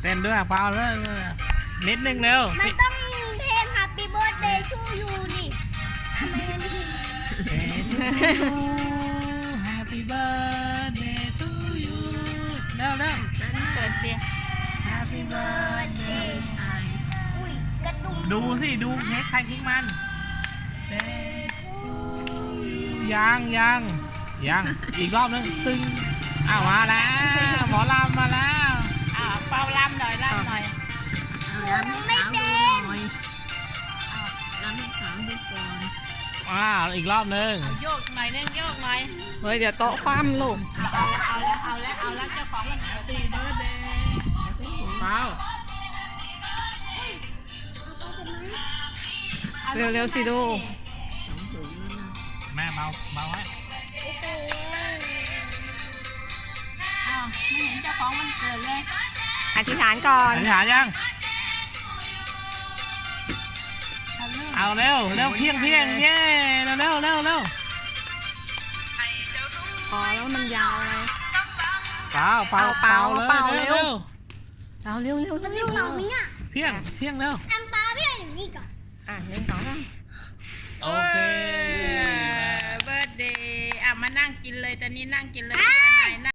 เต้นด้วยเปล่าเลยนิดนึงเร็วมันต้องเพลง Happy Birthday to you นี่ทำไมมันถึง Happy birthday to you เร็วเร็วเปิดเสียง Happy birthday อุ้ยกระตุ่มดูสิ ดูเค้กใครเค้กมันยังยังยังอีกรอบนึงตึงอ้าวมาแล้ว ยังไม่เป็นลำให้ขาวดูก่อนอ้าวอีกรอบนึงโยกหน่อยนึงโยกหน่อยเฮ้ยเดี๋ยวโต๊ะคว่ำลูกเอาแล้วเอาแล้วเอาแล้วเจ้าของมันเอาตีเบิร์ดเดย์เปล่าเร็วๆสิดูแม่เบาเบาไว้อ้าวไม่เห็นเจ้าของมันเกิดเลยอธิษฐานก่ออนธิษฐานยัง เรื่องเอาเร็วเร็วเพียงเพียงเย้เร็วเร็วเร็วเร็วพอแล้วมันยาวเลยเปล่าเปล่าเปล่าเลยเปล่าเร็วเร็เร็ววเอาเร็วเร็วมันเร็จะวเป่าไหมอะเพียงเพียงเร็วทำตาพี่อย่างนี้ก่อนอะหนึ่งสองสามโอเคเบิร์ดเดย์อะมานั่งกินเลยตอนนี้นั่งกินเลยที่อันไหนนะ